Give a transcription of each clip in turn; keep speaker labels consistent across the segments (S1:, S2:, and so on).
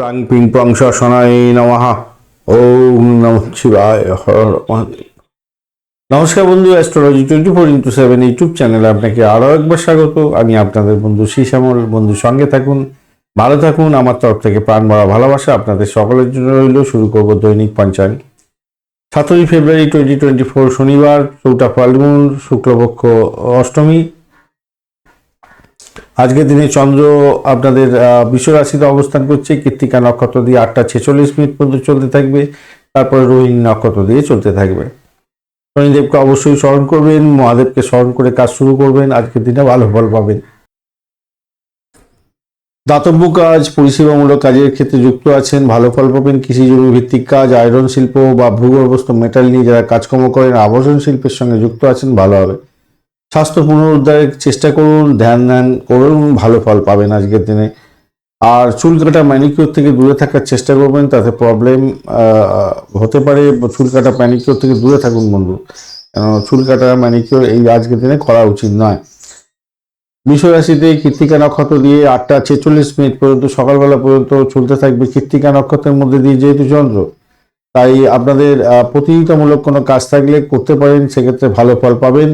S1: প্রাং ping pong শনায় নমঃ। ওম নম শিবায় হর মহাদেব। নমস্কার বন্ধু astrology twenty four into seven YouTube চ্যানেলে আপনাকে আরও একবার স্বাগত। আমি আপনাদের বন্ধু শ্যামল বন্ধু, সঙ্গে থাকুন, ভালো থাকুন। আমার তরফ থেকে প্রাণ ভরা ভালোবাসা আপনাদের সকলের জন্য রইল। শুরু করব দৈনিক পঞ্চাঙ্গ। সতেরোই ফেব্রুয়ারি টোয়েন্টি টোয়েন্টি ফোর শনিবার, চৌঠা ফাল্গুন, শুক্লপক্ষ অষ্টমী। আজকের দিনে চন্দ্র আপনাদের আহ, বিশ্ব রাশিতে অবস্থান করছে। কৃত্তিকা নক্ষত্র দিয়ে আটটা ছেচল্লিশ মিনিট পর্যন্ত চলতে থাকবে। তারপরে রোহিণী নক্ষত্র দিয়ে চলতে থাকবে। শনিদেবকে অবশ্যই স্মরণ করবেন মহাদেবকে স্মরণ করে কাজ শুরু করবেন। আজকের দিনে ভালো ফল পাবেন। দাতব্য কাজ পরিষেবামূলক কাজের ক্ষেত্রে যুক্ত আছেন ভালো ফল পাবেন। কৃষি জমি ভিত্তিক কাজ আয়রন শিল্প বা ভূগর্ভস্থ মেটাল নিয়ে যারা কাজকর্ম করেন আবাসন শিল্পের সঙ্গে যুক্ত আছেন ভালো হবে। স্বাস্থ্য পুনরুদ্ধারের চেষ্টা করুন, ধ্যান ধ্যান করুন, ভালো ফল পাবেন আজকের দিনে। আর চুল কাটা ম্যানিকিওর থেকে দূরে থাকার চেষ্টা করবেন, তাতে প্রবলেম হতে পারে। চুল কাটা ম্যানিকিওর থেকে দূরে থাকুন বন্ধু। কেন চুল কাটা ম্যানিকিওর এই আজকের দিনে করা উচিত নয়। বিশ্বরাশিতে কৃত্তিকা নক্ষত্র দিয়ে আটটা ছেচল্লিশ মিনিট পর্যন্ত, সকালবেলা পর্যন্ত চলতে থাকবে কৃত্তিকা নক্ষত্রের মধ্যে দিয়ে যেহেতু চন্দ্র, তাই আপনাদের প্রতিযোগিতামূলক কোনো কাজ থাকলে করতে পারেন, সেক্ষেত্রে ভালো ফল পাবেন।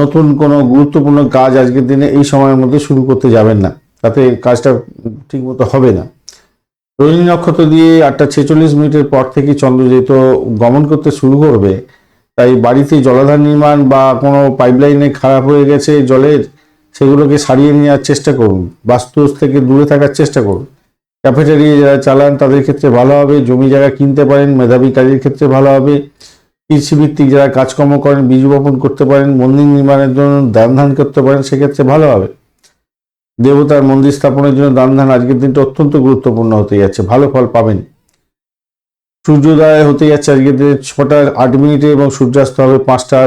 S1: নতুন কোনো গুরুত্বপূর্ণ কাজ আজকের দিনে এই সময়ের মধ্যে শুরু করতে যাবেন না। তাতে কাজটা ঠিকমতো হবে না। রোহিণী নক্ষত্র দিয়ে আটটা ছেচল্লিশ মিনিটের পর থেকে চন্দ্র যেহেতু গমন করতে শুরু করবে, তাই বাড়িতে জলাধার নির্মাণ বা কোনো পাইপলাইনে খারাপ হয়ে গেছে জলের, সেগুলোকে সারিয়ে নেওয়ার চেষ্টা করুন। বাস্তু থেকে দূরে থাকার চেষ্টা করুন। ক্যাফেটেরিয়া যারা চালান, তাদের ক্ষেত্রে ভালো হবে। জমি জায়গা কিনতে পারেন, মেধাবী কাজের ক্ষেত্রে ভালো হবে। কৃষিভিত্তিক যারা কাজকর্ম করেন, বীজ বপন করতে পারেন, মন্দির নির্মাণের জন্য দান ধান করতে পারেন, সেক্ষেত্রে ভালো হবে। দেবতার মন্দির স্থাপনের জন্য দান ধান আজকের দিনটা অত্যন্ত গুরুত্বপূর্ণ হতে যাচ্ছে, ভালো ফল পাবেন। সূর্যোদয় হতে যাচ্ছে আজকের দিনে ছটা আট মিনিটে এবং সূর্যাস্ত হবে পাঁচটা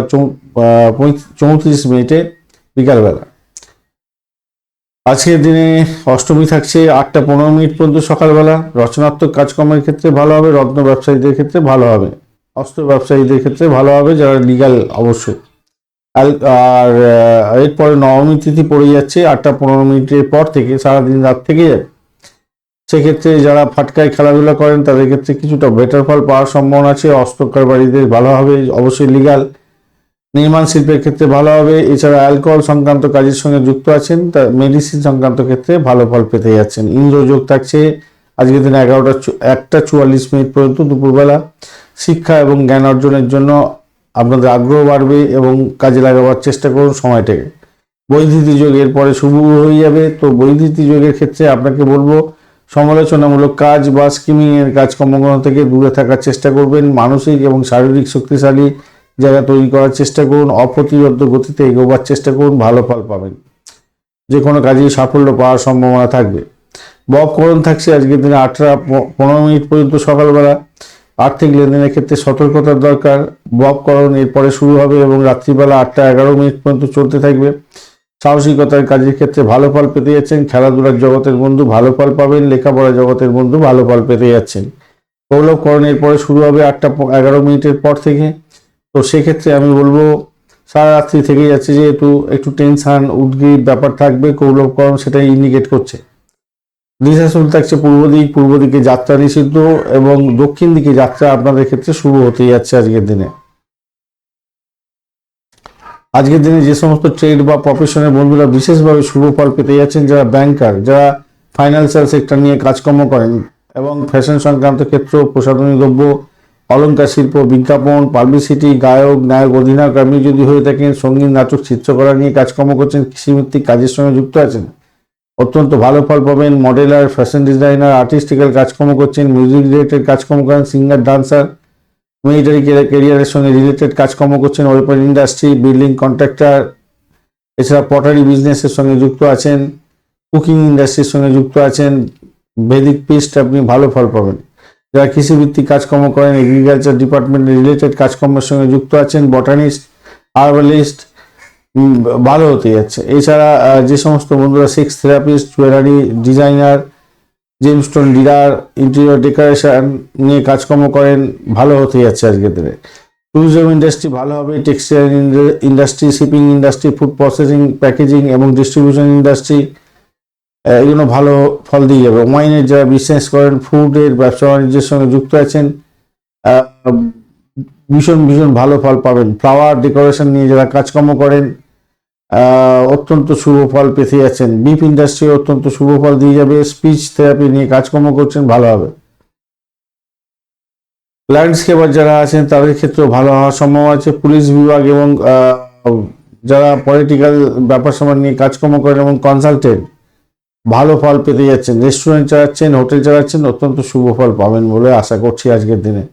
S1: চৌত্রিশ মিনিটে বিকালবেলা। আজকের দিনে অষ্টমী থাকছে, আটটা পনেরো মিনিট পর্যন্ত সকালবেলা। রচনাত্মক কাজকর্মের ক্ষেত্রে ভালো হবে, রত্ন ব্যবসায়ীদের ক্ষেত্রে ভালো হবে। অস্ত্র ব্যবসায়ীদের ক্ষেত্রে ভালো হবে, যারা লিগাল অবশ্যই। আল- আর এরপরে নবমী তিথি পড়ে যাচ্ছে, আটটা পনেরো মিনিটের পর থেকে, সারাদিন রাত থেকে। যাবে সেক্ষেত্রে যারা ফাটকায় খেলাধুলা করেন, তাদের ক্ষেত্রে কিছুটা বেটার ফল পাওয়ার সম্ভাবনা আছে। অস্ত্রকার বাড়িদের ভালো হবে, অবশ্যই লিগাল নির্মাণ শিল্পের ক্ষেত্রে ভালো হবে। এছাড়া অ্যালকোহল সংক্রান্ত কাজের সঙ্গে যুক্ত আছেন, তা মেডিসিন সংক্রান্ত ক্ষেত্রে ভালো ফল পেতে যাচ্ছেন। ইন্দ্রযোগ থাকছে, আজকের দিনে এগারোটা একটা চুয়াল্লিশ মিনিট পর্যন্ত দুপুরবেলা। শিক্ষা এবং জ্ঞান অর্জনের জন্য আপনাদের আগ্রহ বাড়বে এবং কাজে লাগাবার চেষ্টা করুন সময়টাকে। বৈদ্যুতি যোগ এরপরে শুভ হয়ে যাবে। তো বৈদ্যুতি যোগের ক্ষেত্রে আপনাকে বলব, সমালোচনামূলক কাজ বা স্কিমিংয়ের এর কাজকর্মগুলো থেকে দূরে থাকার চেষ্টা করবেন। মানসিক এবং শারীরিক শক্তিশালী জায়গা তৈরি করার চেষ্টা করুন। অপ্রতিরোধ গতিতে এগোবার চেষ্টা করুন। ভালো ফল পাবেন। যে কোনো কাজেই সাফল্য পাওয়ার সম্ভাবনা থাকবে। ববকরণ থাকছে আজকের দিনে আটটা পনেরো মিনিট পর্যন্ত সকালবেলা। আর্থিক লেনদেনের ক্ষেত্রে সতর্কতার দরকার। ববকরণ এরপরে শুরু হবে এবং রাত্রিবেলা আটটা এগারো মিনিট পর্যন্ত চলতে থাকবে। সাহসিকতার কাজের ক্ষেত্রে ভালো ফল পেতে যাচ্ছেন। খেলাধুলার জগতের বন্ধু ভালো ফল পাবেন। লেখাপড়া জগতের বন্ধু ভালো ফল পেতে যাচ্ছেন। কৌলভকরণের পরে শুরু হবে আটটা এগারো মিনিটের পর থেকে। তো সেক্ষেত্রে আমি বলব, সারা রাত্রি থেকে যাচ্ছে যেহেতু একটু টেনশান উদ্গ্রীব ব্যাপার থাকবে। কৌলভকরণ সেটাই ইন্ডিকেট করছে। দিশাশুল থাকছে পূর্ব দিক, পূর্ব দিকে যাত্রা নিষিদ্ধ এবং দক্ষিণ দিকে যাত্রা আপনাদের ক্ষেত্রে শুরু হতে যাচ্ছে আজকের দিনে। আজকের দিনে যে সমস্ত ট্রেড বা প্রফেশনের বন্ধুরা বিশেষভাবে শুভ ফল পেতে যাচ্ছেন, যারা ব্যাংকার যারা ফাইন্যান্সিয়াল সেক্টর নিয়ে কাজকর্ম করেন এবং ফ্যাশন সংক্রান্ত ক্ষেত্র, প্রসাধনী দ্রব্য, অলংকার শিল্প, বিজ্ঞাপন পাবলিসিটি গায়ক, নায়ক, অধিনায়ক, আপনি যদি হয়ে থাকেন, সংগীত, নাটক, চিত্রকলা নিয়ে কাজকর্ম করছেন, কৃষিভিত্তিক কাজের সঙ্গে যুক্ত আছেন অত্যন্ত ভালো ফল পাবেন মডেলার ফ্যাশন ডিজাইনার আর্টিস্টিক্যাল কাজকর্ম করছেন মিউজিক রিলেটেড কাজকর্ম করেন সিঙ্গার ডান্সার মিলিটারি ক্যারিয়ারের সঙ্গে রিলেটেড কাজকর্ম করছেন ওয়েপন ইন্ডাস্ট্রি বিল্ডিং কন্ট্রাক্টর এছাড়া পটারি বিজনেসের সঙ্গে যুক্ত আছেন কুকিং ইন্ডাস্ট্রির সঙ্গে যুক্ত আছেন ভেদিক পিস্ট আপনি ভালো ফল পাবেন। যারা কৃষিভিত্তিক কাজকর্ম করেন এগ্রিকালচার ডিপার্টমেন্ট রিলেটেড কাজকর্মের সঙ্গে যুক্ত আছেন বটানিস্ট হার্বালিস্ট ভালো হতে যাচ্ছে। এছাড়া যে সমস্ত বন্ধুরা sex therapist jewellery designer gemstone dealer interior decoration নিয়ে কাজকর্ম করেন, ভালো হতে যাচ্ছে আজকের দিনে। ট্যুরিজম ইন্ডাস্ট্রি ভালো হবে textile industry shipping industry food processing packaging এবং ডিস্ট্রিবিউশন ইন্ডাস্ট্রি এগুলো ভালো ফল দিয়ে যাবে। ওয়াইনের যারা বিজনেস করেন ফুডের ব্যবসা বাণিজ্যের সঙ্গে যুক্ত আছেন ভীষণ ভীষণ ভালো ফল পাবেন। ফ্লাওয়ার ডেকোরেশন নিয়ে যারা কাজকর্ম করেন অত্যন্ত শুভ ফল পেতে যাচ্ছেন। বিপ ইন্ডাস্ট্রি অত্যন্ত শুভ ফল দিয়ে যাবে। স্পিচ থেরাপি নিয়ে কাজকর্ম করছেন, ভালো হবে। ল্যান্ডস্কেপার যারা আছেন, তাদের ক্ষেত্রেও ভালো হওয়ার সম্ভব আছে। পুলিশ বিভাগ এবং যারা পলিটিক্যাল ব্যাপার সময় নিয়ে কাজকর্ম করেন এবং কনসালটেন্ট ভালো ফল পেতে যাচ্ছেন। রেস্টুরেন্ট চালাচ্ছেন হোটেল চালাচ্ছেন, অত্যন্ত শুভ ফল পাবেন বলে আশা করছি আজকের দিনে।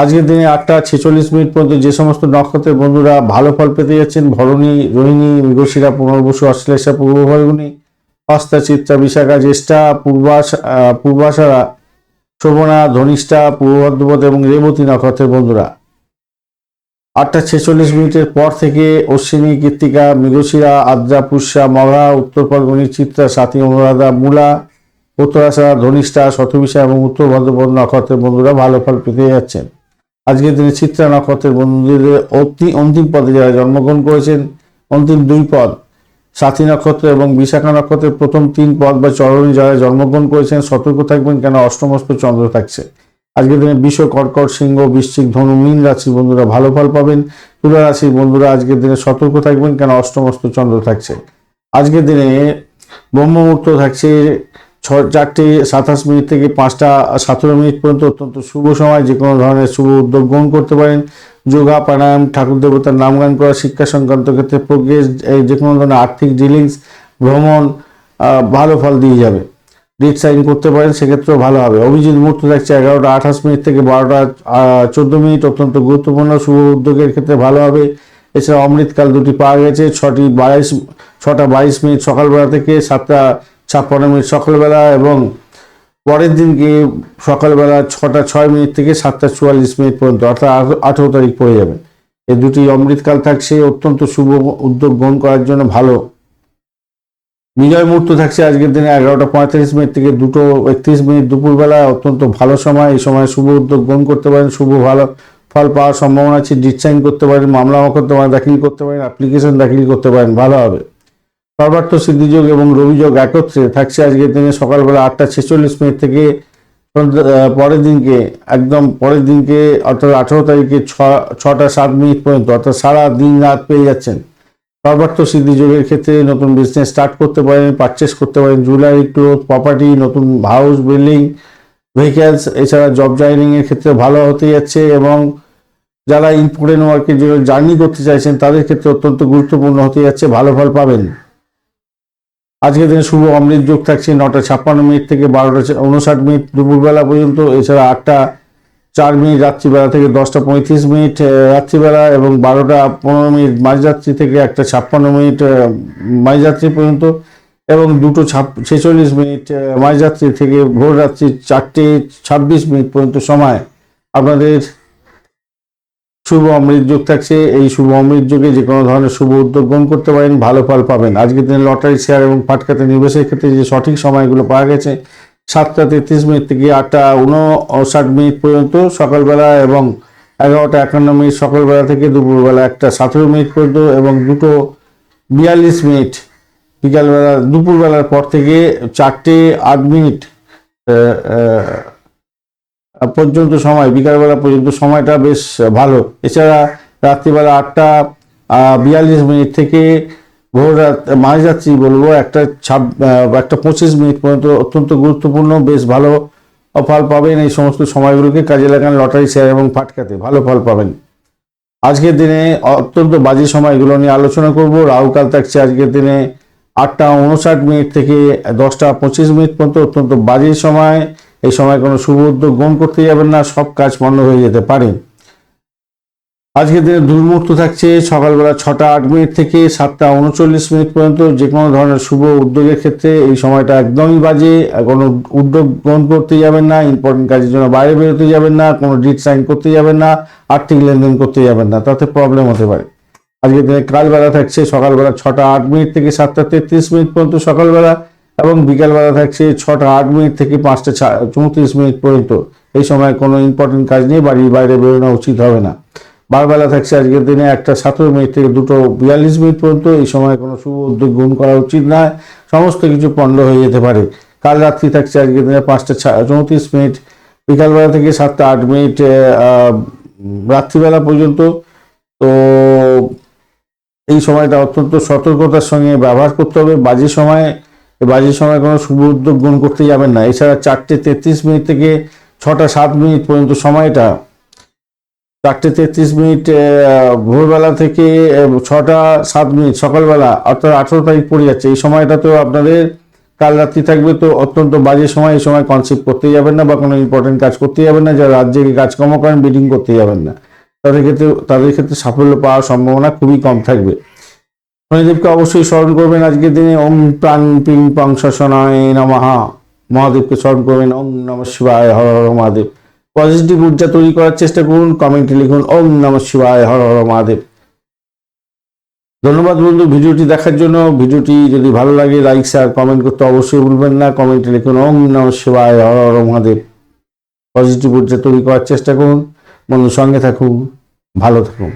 S1: আজকের দিনে আটটা ছেচল্লিশ মিনিট পর্যন্ত যে সমস্ত নক্ষত্রের বন্ধুরা ভালো ফল পেতে যাচ্ছেন ভরণী রোহিণী মৃগশিরা পুনর্বসু অশ্লেষা পূর্ব ফাল্গুনী হস্তা চিত্রা বিশাখা জ্যেষ্ঠা পূর্বাশা আহ, পূর্বাশারা শোভনা ধনিষ্ঠা পূর্ব ভদ্রপদ এবং রেবতী নক্ষত্রের বন্ধুরা। আটটা ছেচল্লিশ মিনিটের পর থেকে অশ্বিনী কৃত্তিকা মৃগশিরা আদ্রা পুষ্যা মঘা উত্তর ফাল্গুনী চিত্রা সাথী অনুরাধা মূলা উত্তরাশা ধনিষ্ঠা শতবিশা এবং উত্তর ভদ্রপদ নক্ষত্রের বন্ধুরা ভালো ফল পেতে যাচ্ছেন। আজকের দিনে চিত্রা নক্ষত্রের বন্ধুদের অতি অন্তিম পদে যারা জন্মগ্রহণ করেছেন, অন্তিম দুই পদ, সাথী নক্ষত্র এবং বিশাখা নক্ষত্রের প্রথম তিন পদ বা চরণী যারা জন্মগ্রহণ করেছেন, সতর্ক থাকবেন কেন অষ্টমস্ত চন্দ্র থাকছে। আজকের দিনে বিশ্ব কর্কট সিংহ, বৃশ্চিক ধনু, মীন রাশির বন্ধুরা ভালো ফল পাবেন। তুলা রাশির বন্ধুরা আজকের দিনে সতর্ক থাকবেন কেন অষ্টমস্ত চন্দ্র থাকছে। আজকের দিনে ব্রহ্ম মুহূর্ত থাকছে ছ চারটে সাতাশ মিনিট থেকে পাঁচটা সতেরো মিনিট পর্যন্ত অত্যন্ত শুভ সময়, যে কোনো ধরনের শুভ উদ্যোগ গ্রহণ করতে পারেন। যোগা, প্রাণায়াম, ঠাকুর দেবতার নামগান করা, শিক্ষা সংক্রান্ত ক্ষেত্রে প্রোগ্রেস যে কোনো ধরনের আর্থিক ডিলিংস ভ্রমণ ভালো ফল দিয়ে যাবে। ডিট সাইন করতে পারেন, সেক্ষেত্রেও ভালো হবে। অভিজিৎ মুহূর্ত থাকছে এগারোটা আঠাশ মিনিট থেকে বারোটা চোদ্দ মিনিট, অত্যন্ত গুরুত্বপূর্ণ, শুভ উদ্যোগের ক্ষেত্রে ভালো হবে। এছাড়া অমৃতকাল দুটি পাওয়া গেছে, ছটি বাইশ, ছটা বাইশ মিনিট সকালবেলা থেকে সাতটা ছাপ্পান্ন মিনিট সকালবেলা এবং পরের দিনকে সকালবেলা ছটা, ছয় মিনিট থেকে সাতটা চুয়াল্লিশ মিনিট পর্যন্ত, অর্থাৎ আঠেরো- তারিখ পড়ে যাবে। এই দুটি অমৃতকাল থাকছে, অত্যন্ত শুভ উদ্যোগ গ্রহণ করার জন্য ভালো। বিজয় মুহূর্ত থাকছে আজকের দিনে এগারোটা পঁয়তাল্লিশ মিনিট থেকে দুটো একত্রিশ মিনিট দুপুরবেলা, অত্যন্ত ভালো সময়। এই সময় শুভ উদ্যোগ গ্রহণ করতে পারেন, শুভ ভালো ফল পাওয়ার সম্ভাবনা আছে। ডিসাইন করতে পারেন, মামলা মোকদ্দমা দাখিল করতে পারেন, অ্যাপ্লিকেশন দাখিল করতে পারেন, ভালো হবে। সর্বার্থ সিদ্ধিযোগ এবং রবিযোগ একত্রে থাকছে আজকের দিনে সকালবেলা আটটা ছেচল্লিশ মিনিট থেকে পরের দিনকে, একদম পরের দিনকে, অর্থাৎ আঠারো তারিখে ছটা সাত মিনিট পর্যন্ত, অর্থাৎ সারা দিন রাত পেয়ে যাচ্ছেন। সর্বার্থ সিদ্ধিযোগের ক্ষেত্রে নতুন বিজনেস স্টার্ট করতে পারেন পারচেস করতে পারেন জুয়েলারি ক্লোথ প্রপার্টি নতুন হাউস বিল্ডিং ভেহিক্যালস এছাড়া জব জয়নিং এর ক্ষেত্রে ভালো হতে যাচ্ছে এবং যারা ইম্পোর্টেন্ট ওয়ার্কের জন্য জার্নি করতে চাইছেন, তাদের ক্ষেত্রে অত্যন্ত গুরুত্বপূর্ণ হতে যাচ্ছে, ভালো ফল পাবেন। আজকের দিনে শুভ অমৃত যোগ থাকছে নটা ছাপ্পান্ন মিনিট থেকে বারোটা উনষাট মিনিট দুপুরবেলা পর্যন্ত, এছাড়া আটটা চার মিনিট রাত্রিবেলা থেকে দশটা পঁয়ত্রিশ মিনিট রাত্রিবেলা এবং বারোটা পনেরো মিনিট মাঝরাত্রি থেকে একটা ছাপ্পান্ন মিনিট মাঝরাত্রি পর্যন্ত এবং দুটো ছাপ ছেচল্লিশ মিনিট মাঝরাত্রি থেকে ভোর রাত্রি চারটে ছাব্বিশ মিনিট পর্যন্ত সময়। আপনাদের শুভ অমৃত যোগ থাকছে, এই শুভ অমৃত যোগে যে কোনো ধরনের শুভ উদ্যোগ গ্রহণ করতে পারেন, ভালো ফল পাবেন। আজকের দিনে লটারি, শেয়ার এবং ফাটকাতে নিবেশের ক্ষেত্রে যে সঠিক সময়গুলো পাওয়া গেছে, সাতটা তেত্রিশ মিনিট থেকে আটটা উনষাট মিনিট পর্যন্ত সকালবেলা এবং এগারোটা একান্ন মিনিট সকালবেলা থেকে দুপুরবেলা একটা সতেরো মিনিট পর্যন্ত এবং দুটো বিয়াল্লিশ মিনিট বিকালবেলা, দুপুরবেলার পর থেকে চারটে আট মিনিট পর্যন্ত সময়, বিকালবেলা পর্যন্ত সময়টা বেশ ভালো। এছাড়া রাত্রিবেলা আটটা বিয়াল্লিশ মিনিট থেকে ভোর রাত মাঝরাত্রি বলব, একটা ছাব একটা পঁচিশ মিনিট পর্যন্ত অত্যন্ত গুরুত্বপূর্ণ, বেশ ভালো ফল পাবেন এই সমস্ত সময়গুলোকে। কাজে লাগান লটারি শেয়ার এবং ফাটকাতে, ভালো ফল পাবেন। আজকের দিনে অত্যন্ত বাজে সময়গুলো নিয়ে আলোচনা করব। রাহুকাল থাকছে আজকের দিনে আটটা উনষাট মিনিট থেকে দশটা পঁচিশ মিনিট পর্যন্ত অত্যন্ত বাজে সময়। এই সময় কোনো শুভ উদ্যোগ গ্রহণ করতে যাবেন না, সব কাজ বন্ধ হয়ে যেতে পারে। আজকের দিনে দুর্মুহূর্ত থাকছে, সকালবেলা ছটা আট মিনিট থেকে সাতটা উনচল্লিশ মিনিট পর্যন্ত যে কোনো ধরনের শুভ উদ্যোগের ক্ষেত্রে এই সময়টা একদমই বাজে। কোনো উদ্যোগ গ্রহণ করতে যাবেন না ইম্পর্টেন্ট কাজের জন্য বাইরে বেরোতে যাবেন না, কোনো ডিট সাইন করতে যাবেন না, আর্থিক লেনদেন করতে যাবেন না, তাতে প্রবলেম হতে পারে। আজকের দিনে কালবেলা থাকছে, সকালবেলা ছটা আট মিনিট থেকে সাতটা তেত্রিশ মিনিট পর্যন্ত সকালবেলা এবং বিকালবেলা থাকছে ছটা আট মিনিট থেকে পাঁচটা চৌত্রিশ মিনিট পর্যন্ত। এই সময় কোনো ইম্পর্টেন্ট কাজ নেই, বাড়ির বাইরে বেরোনো উচিত হবে না। বারবেলা থাকছে আজকের দিনে একটা সতেরো মিনিট থেকে দুটো বিয়াল্লিশ মিনিট পর্যন্ত। এই সময় কোনো শুভ উদ্যোগ গ্রহণ করা উচিত নয় সমস্ত কিছু পণ্ড হয়ে যেতে পারে। কাল রাত্রি থাকছে আজকের দিনে পাঁচটা চৌত্রিশ মিনিট। বিকালবেলা থেকে সাতটা আট মিনিট রাত্রিবেলা পর্যন্ত। তো এই সময়টা অত্যন্ত সতর্কতার সঙ্গে ব্যবহার করতে হবে। বাজে সময় এই বাজে সময় কোনো শুভ উদ্যোগ গ্রহণ করতে যাবেন না। এছাড়া চারটে তেত্রিশ মিনিট থেকে ছটা সাত মিনিট পর্যন্ত সময়টা, চারটে তেত্রিশ মিনিট ভোরবেলা থেকে ছটা সাত মিনিট, সকালবেলা, অর্থাৎ আঠেরো তারিখ পড়ে যাচ্ছে। এই সময়টা তো আপনাদের কাল রাত্রি থাকবে তো অত্যন্ত বাজে সময়। এই সময় কনসেপ্ট করতে যাবেন না বা কোনো ইম্পর্টেন্ট কাজ করতে যাবেন না। যারা রাজ্যে কাজকর্ম করেন বিডিং করতে যাবেন না। তাদের ক্ষেত্রে তাদের ক্ষেত্রে সাফল্য পাওয়ার সম্ভাবনা খুবই কম থাকবে। শনিদেবকে অবশ্যই স্মরণ করবেন আজকের দিনে। ওম প্রাণ পিং পং শশনায় নমহা মহাদেবকে স্মরণ করবেন। ওম নম শিবায় হর হর মহাদেব। পজিটিভ ঊর্জা তৈরি করার চেষ্টা করুন। কমেন্টে লিখুন, ওম নম শিবায় হর হর মহাদেব। ধন্যবাদ বন্ধু ভিডিওটি দেখার জন্য। ভিডিওটি যদি ভালো লাগে, লাইক, শেয়ার, কমেন্ট করতে অবশ্যই ভুলবেন না। কমেন্টে লিখুন, ওম নম শিবায় হর হর মহাদেব। পজিটিভ ঊর্জা তৈরি করার চেষ্টা করুন। বন্ধু সঙ্গে থাকুন, ভালো থাকুন।